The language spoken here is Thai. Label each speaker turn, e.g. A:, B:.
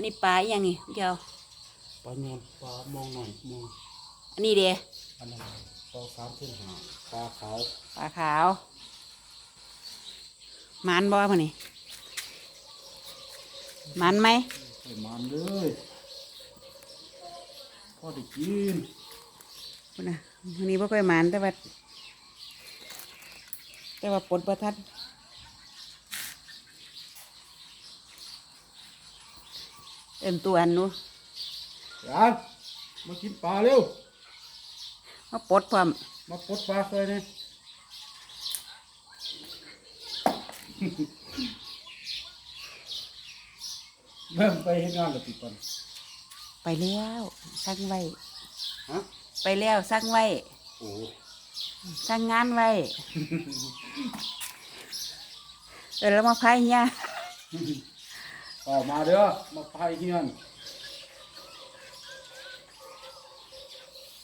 A: นนี้ปลาอหยังนี่เจ้า
B: ปลาโยนปลามองหน่อยมอง
A: อันนี้เด้
B: อันนั้นปลาสามเส้นหาปลาขาว
A: ปลาขาวหมันบ่พอนี่หมันไหม
B: ใส่มันเลยพอได้กิน
A: พุ่นน่ะวันนี้บ่ค่อยหมันแต่ว่าแต่ว่าปลดประทัด เต็มตัวอันนู้
B: ยานมากินปลาเร็ว
A: มาปลดพร้อม
B: มาปลดปลาใส่เนี่ยเริ่มไปเฮ็ดงานแล้วติดก่อน
A: ไปแล้วสั่งไว้
B: ฮะ
A: ไปแล้วสั่งไว้
B: โอ้
A: สั่งงานไว้ เออแล้วมาพายเนี่ย
B: ออกมาเด้อมาพายเฮียน